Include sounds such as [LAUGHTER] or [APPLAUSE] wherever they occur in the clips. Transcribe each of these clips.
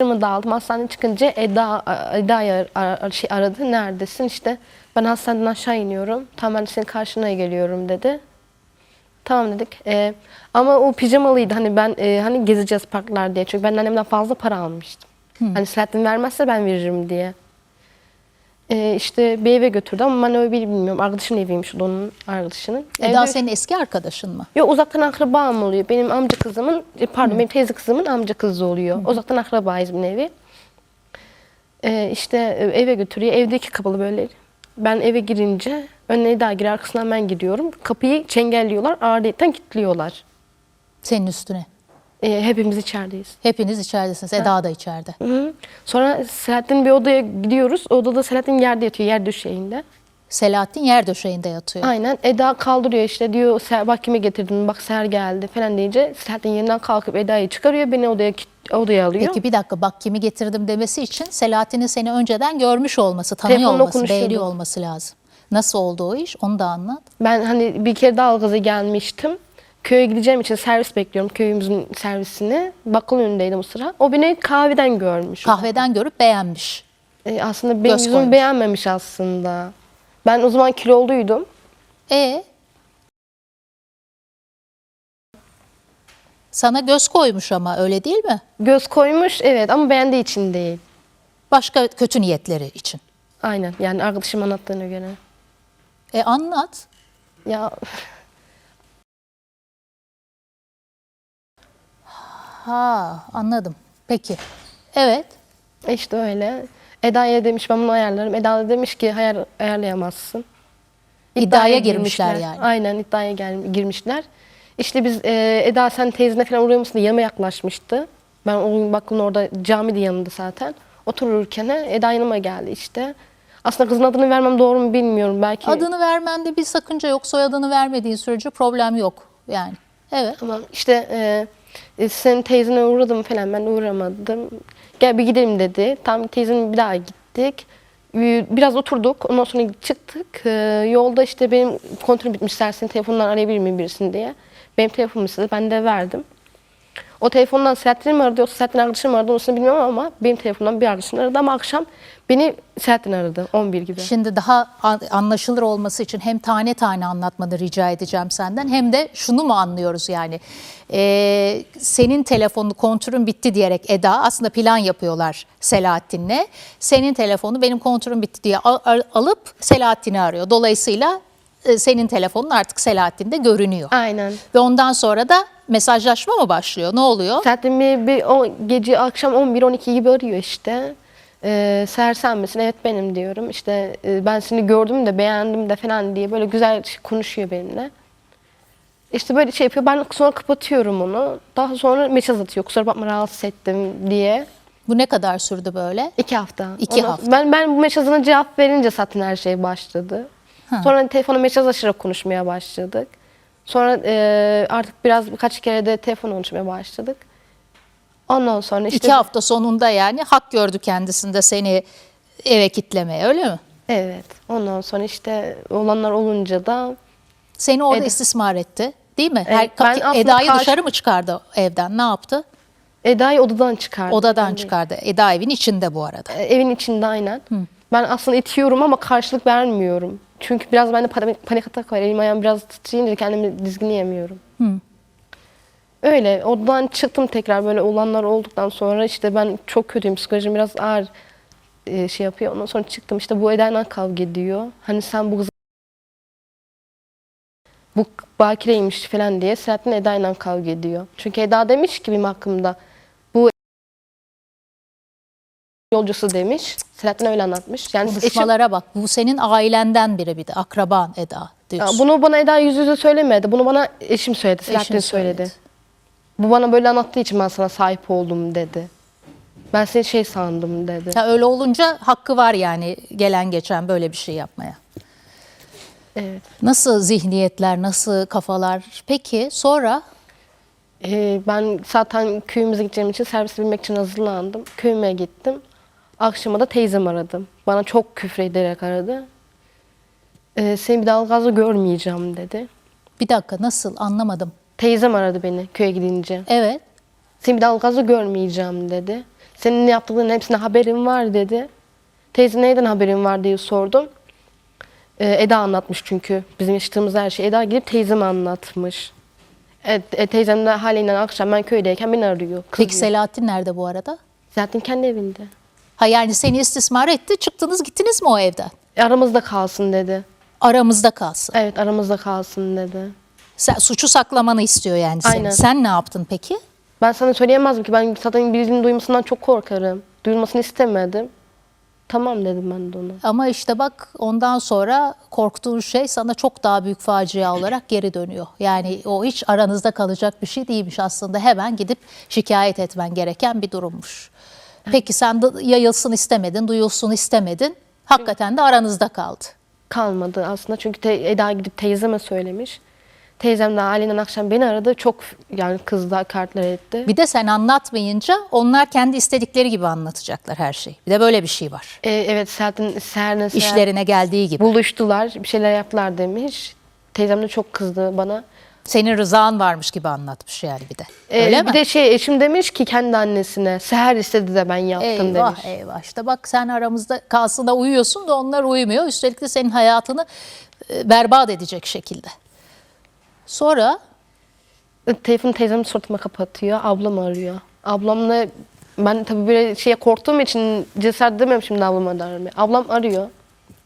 Paramı da aldım. Hastaneden çıkınca Eda, Eda'yı ar- ar- şey aradı. Neredesin? İşte ben hastaneden aşağı iniyorum. Tamam ben senin karşına geliyorum dedi. Tamam dedik. Ee, ama o pijamalıydı. Hani ben e, hani gezeceğiz parklar diye. Çünkü ben annemden fazla para almıştım. Hani Selahattin vermezse ben veririm diye. Ee, işte bir eve götürdü ama ben öyle bir bilmiyorum. Arkadaşımın eviymiş onun arkadaşının. Eda Evde- senin eski arkadaşın mı? Yok uzaktan akrabam oluyor. Benim amca kızımın, e, pardon benim teyze kızımın amca kızı oluyor. Uzaktan akrabayız bir nevi. Ee, işte e, eve götürüyor. Evdeki kapalı böyle. Ben eve girince önüne daha girer arkasından ben gidiyorum. Kapıyı çengelliyorlar. Ağırlıktan kilitliyorlar. Senin üstüne. Ee, hepimiz içerideyiz. Hepiniz içeridesiniz. Eda da içeride. Hı. Sonra Selahattin bir odaya gidiyoruz. Odada Selahattin yerde yatıyor. Yer döşeğinde. Selahattin yer döşeğinde yatıyor. Aynen. Eda kaldırıyor işte diyor "Ser- bak kime getirdin bak Ser geldi falan deyince Selahattin yerinden kalkıp Eda'yı çıkarıyor beni odaya odaya alıyor. Peki bir dakika bak kimi getirdim demesi için Selahattin'in seni önceden görmüş olması, tanıyor Telefonla olması, beğeniyor olması lazım. Nasıl oldu o iş? Onu da anlat. Ben hani bir kere daha Algaz'a gelmiştim. Köye gideceğim için servis bekliyorum köyümüzün servisini. Bakkal önündeydim o sıra. O beni kahveden görmüş. Kahveden görüp beğenmiş. Ee, aslında benim Göz yüzümü koymuş. beğenmemiş aslında. Ben o zaman kiloluydum. E Sana göz koymuş ama öyle değil mi? Göz koymuş evet ama beğendiği için değil. Başka kötü niyetleri için. Aynen yani arkadaşım anlattığına göre. E anlat. Ya [LAUGHS] Ha anladım. Peki. Evet. işte öyle. Eda'ya demiş ben bunu ayarlarım. Eda da demiş ki hayır ayarlayamazsın. İddiaya girmişler yani. Aynen iddiaya gel- girmişler. İşte biz e, Eda sen teyzene falan uğruyor musun diye yanıma yaklaşmıştı. Ben o gün bakın orada cami de yanında zaten. Otururken Eda yanıma geldi işte. Aslında kızın adını vermem doğru mu bilmiyorum. Belki Adını vermende bir sakınca yok. Soyadını vermediğin sürece problem yok. Yani. Evet. Tamam işte e, e, senin teyzene uğradım falan ben uğramadım. Gel bir gidelim dedi. Tam teyzenin bir daha gittik. E, Biraz oturduk. Ondan sonra çıktık. E, yolda işte benim kontrolüm bitmiş. Senin telefonundan arayabilir miyim birisini diye. Benim telefonumu istedi. Ben de verdim. O telefondan Selahattin mi aradı yoksa Selahattin arkadaşım aradı onu bilmiyorum ama benim telefonumdan bir arkadaşım aradı ama akşam beni Selahattin aradı 11 gibi. Şimdi daha an- anlaşılır olması için hem tane tane anlatmanı rica edeceğim senden hem de şunu mu anlıyoruz yani Ee, senin telefonunu kontürün bitti diyerek Eda aslında plan yapıyorlar Selahattin'le. Senin telefonu benim kontürüm bitti diye al- al- alıp Selahattin'i arıyor. Dolayısıyla e, senin telefonun artık Selahattin'de görünüyor. Aynen. Ve ondan sonra da mesajlaşma mı başlıyor? Ne oluyor? Zaten bir, bir o gece akşam 11-12 gibi arıyor işte. Ee, Seher sen misin? Evet benim diyorum. İşte e, ben seni gördüm de beğendim de falan diye böyle güzel konuşuyor benimle. İşte böyle şey yapıyor. Ben sonra kapatıyorum onu. Daha sonra mesaj atıyor. Kusura bakma rahatsız ettim diye. Bu ne kadar sürdü böyle? İki hafta. İki Ondan- hafta. Ben, ben bu mesajına cevap verince zaten her şey başladı. Sonra telefona mesajlaşarak konuşmaya başladık. Sonra e, artık biraz birkaç kere de telefon konuşmaya başladık. Ondan sonra işte... İki hafta sonunda yani hak gördü kendisinde seni eve kitlemeye öyle mi? Evet. Ondan sonra işte olanlar olunca da Seni orada Eda- istismar etti değil mi? Evet, ben Eda'yı karşı- dışarı mı çıkardı evden? Ne yaptı? Eda'yı odadan çıkardı. Odadan Yani, çıkardı. Eda evin içinde bu arada. e, Evin içinde aynen. Ben aslında itiyorum ama karşılık vermiyorum. Çünkü biraz bende panik, panik atak var. Elim ayağım biraz titreyince kendimi dizginleyemiyorum. Öyle. Odadan çıktım tekrar böyle olanlar olduktan sonra işte ben çok kötüyüm. Psikolojim biraz ağır e, şey yapıyor. Ondan sonra çıktım işte bu Eda'yla kavga ediyor. Hani sen bu kızı bu bakireymiş falan diye Selahattin Eda'yla kavga ediyor. Çünkü Eda demiş ki benim hakkımda yolcusu demiş. Selahattin öyle anlatmış. Yani eşim, Konuşmalara bak. Bu senin ailenden biri bir de. Akraban Eda diyorsun. bunu bana Eda yüz yüze söylemedi. Bunu bana eşim söyledi. Selahattin Eşin söyledi. söyledi. Bu bana böyle anlattığı için ben sana sahip oldum dedi. Ben seni şey sandım dedi. Ya öyle olunca hakkı var yani gelen geçen böyle bir şey yapmaya. Evet. Nasıl zihniyetler, nasıl kafalar? Peki sonra Ee, ben zaten köyümüze gideceğim için servise binmek için hazırlandım. Köyüme gittim. Akşama da teyzem aradım. Bana çok küfür ederek aradı. Ee, seni bir daha gazla görmeyeceğim dedi. bir dakika nasıl anlamadım. Teyzem aradı beni köye gidince. Evet. Seni bir daha gazla görmeyeceğim dedi. Senin ne yaptıklarının hepsine haberin var dedi. Teyze neyden haberin var diye sordum. Ee, Eda anlatmış çünkü. Bizim yaşadığımız her şeyi Eda gidip teyzeme anlatmış. Evet, e, teyzem de haliyle akşam ben köydeyken beni arıyor. Peki kızıyor. Selahattin nerede bu arada? Zaten kendi evinde. Ha yani seni istismar etti, çıktınız gittiniz mi o evden? E, Aramızda kalsın dedi. Aramızda kalsın. Evet aramızda kalsın dedi. Sen, suçu saklamanı istiyor yani seni. Aynen. Sen ne yaptın peki? Ben sana söyleyemezdim ki ben zaten birinin duymasından çok korkarım. Duyulmasını istemedim. Tamam dedim ben de ona. Ama işte bak ondan sonra korktuğun şey sana çok daha büyük facia olarak geri dönüyor. Yani o hiç aranızda kalacak bir şey değilmiş aslında. Hemen gidip şikayet etmen gereken bir durummuş. Peki sen yayılsın istemedin, duyulsun istemedin. Hakikaten de aranızda kaldı. Kalmadı aslında çünkü te- Eda gidip teyzeme söylemiş. Teyzem de halinden akşam beni aradı. Çok yani kızdı, hakaretler etti. Bir de sen anlatmayınca onlar kendi istedikleri gibi anlatacaklar her şeyi. Bir de böyle bir şey var. E, evet Serhat'ın Seher'le Seher İşlerine geldiği gibi. buluştular. Bir şeyler yaptılar demiş. Teyzem de çok kızdı bana. Senin rızan varmış gibi anlatmış yani bir de. E, Öyle bir mi? de şey eşim demiş ki kendi annesine Seher istedi de ben yaptım Eyvah demiş. eyvah işte bak sen aramızda kalsın da uyuyorsun da onlar uyumuyor. Üstelik de senin hayatını e, berbat edecek şekilde. Sonra Telefonu teyzem suratıma kapatıyor. Ablam arıyor. Ablamla ben tabii böyle şeye korktuğum için cesaret edemiyorum şimdi ablama da aramaya. Ablam arıyor.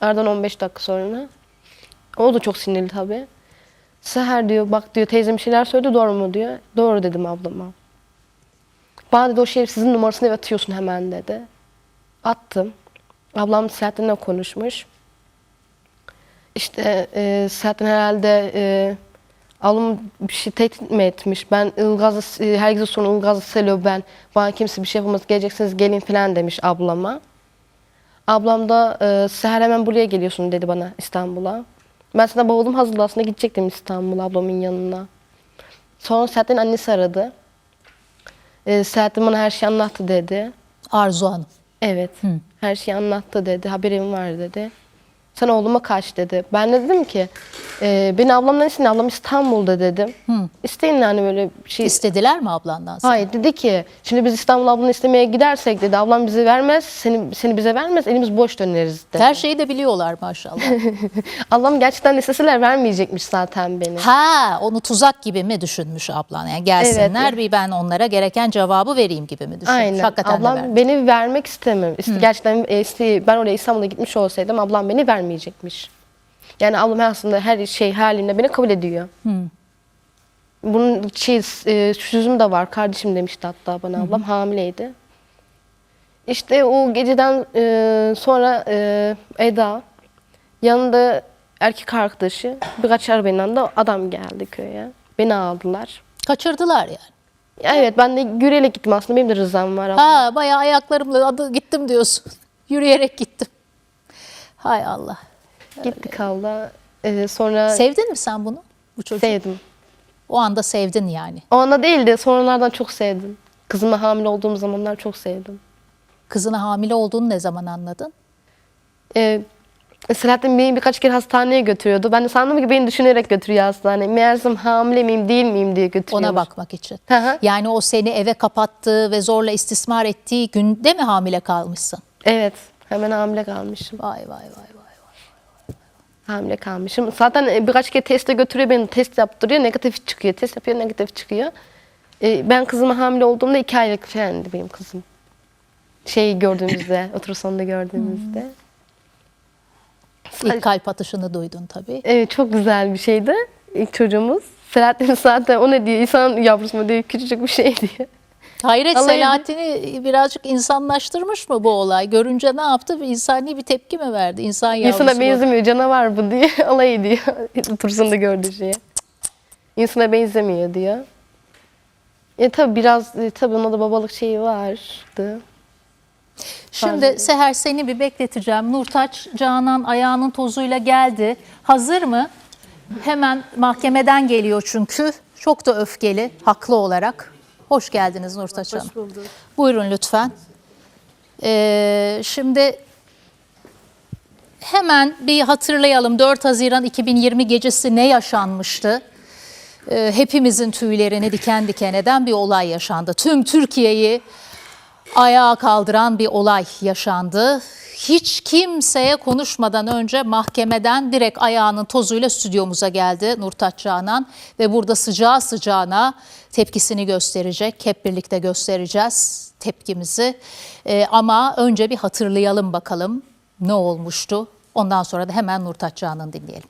Aradan 15 dakika sonra. O da çok sinirli tabii. Seher diyor bak diyor teyzem bir şeyler söyledi doğru mu diyor. Doğru dedim ablama. Bana dedi o şerefsizin numarasını eve atıyorsun hemen dedi. Attım. Ablam Selahattin'le konuşmuş. İşte e, Selahattin herhalde e, Ablam bir şey tehdit mi etmiş? Ben Ilgaz'ı, e, herkese sorun Ilgaz'ı Selo ben. Bana kimse bir şey yapamaz. Geleceksiniz gelin falan demiş ablama. Ablam da e, Seher hemen buraya geliyorsun dedi bana İstanbul'a. Ben sana bavulum hazırla aslında gidecektim İstanbul'a ablamın yanına. Sonra Serhat'ın annesi aradı. E, Serhat'ın bana her şeyi anlattı dedi. Arzu Hanım. Evet. Her şeyi anlattı dedi. Haberim var dedi. Sen oğluma kaç dedi. Ben de dedim ki e, beni ablamdan isteyin. Ablam İstanbul'da dedim. İsteyin yani böyle bir şey. İstediler mi ablandan sana? Hayır dedi ki şimdi biz İstanbul ablanı istemeye gidersek dedi ablam bizi vermez. Seni, seni bize vermez. Elimiz boş döneriz dedi. Her şeyi de biliyorlar maşallah. [LAUGHS] Ablam gerçekten isteseler vermeyecekmiş zaten beni. ha onu tuzak gibi mi düşünmüş ablan? Yani gelsinler Evet. bir ben onlara gereken cevabı vereyim gibi mi düşünmüş? Aynen. Hakikaten ablam vermiş. beni vermek istemem. İşte Gerçekten e, ben oraya İstanbul'a gitmiş olsaydım ablam beni vermeyecekmiş. Yani ablam aslında her şey halimle beni kabul ediyor. Bunun şey, e, sözüm de var. Kardeşim demişti hatta bana ablam. Hamileydi. İşte o geceden e, sonra e, Eda yanında erkek arkadaşı birkaç arabayla da adam geldi köye. Beni aldılar. Kaçırdılar yani. Ya Evet ben de yürüyerek gittim aslında. Benim de rızam var. Ha bayağı ayaklarımla adı gittim diyorsun. [LAUGHS] Yürüyerek gittim. Hay Allah. Gittik abla. Ee, sonra Sevdin mi sen bunu? Bu çocuğu. sevdim. O anda sevdin yani. O anda değil de sonralardan çok sevdim. Kızıma hamile olduğum zamanlar çok sevdim. Kızına hamile olduğunu ne zaman anladın? Ee, Selahattin beni birkaç kere hastaneye götürüyordu. Ben de sandım ki beni düşünerek götürüyor hastaneye. Meğersem hamile miyim değil miyim diye götürüyormuş. Ona bakmak için. Hı hı. Yani o seni eve kapattığı ve zorla istismar ettiği günde mi hamile kalmışsın? Evet. Hemen hamile kalmışım. Vay vay vay vay. Hamile kalmışım. Zaten e, birkaç kere teste götürüyor beni. Test yaptırıyor. Negatif çıkıyor. Test yapıyor. Negatif çıkıyor. Ee, ben kızıma hamile olduğumda iki aylık falandı benim kızım. Şey gördüğümüzde, [COUGHS] oturusonda gördüğümüzde. İlk kalp atışını duydun tabii. Evet çok güzel bir şeydi. İlk çocuğumuz. Selahattin zaten o ne diyor? İnsan yavrusu mu diyor? Küçücük bir şey diyor. Hayret Alayını- Selahattin'i birazcık insanlaştırmış mı bu olay? Görünce ne yaptı? Bir insani bir tepki mi verdi? İnsan yavrusu. İnsana benzemiyor canavar bu diye [LAUGHS] alay ediyor. Oturusonda gördüğü şeye. İnsana benzemiyor diyor. E tabi biraz, e, tabi ona da babalık şeyi vardı. Şimdi Seher seni bir bekleteceğim. Nurtaç Canan ayağının tozuyla geldi. Hazır mı? Hemen mahkemeden geliyor çünkü. Çok da öfkeli, haklı olarak. Hoş geldiniz Nurtaç Hanım. Buyurun lütfen. Ee, şimdi hemen bir hatırlayalım. 4 Haziran 2020 gecesi ne yaşanmıştı? Ee, hepimizin tüylerini diken diken eden bir olay yaşandı. Tüm Türkiye'yi ayağa kaldıran bir olay yaşandı. Hiç kimseye konuşmadan önce mahkemeden direkt ayağının tozuyla stüdyomuza geldi Nurtaç Canan ve burada sıcağı sıcağına tepkisini gösterecek. Hep birlikte göstereceğiz tepkimizi. Ee, ama önce bir hatırlayalım bakalım ne olmuştu. Ondan sonra da hemen Nurtaç Canan dinleyelim.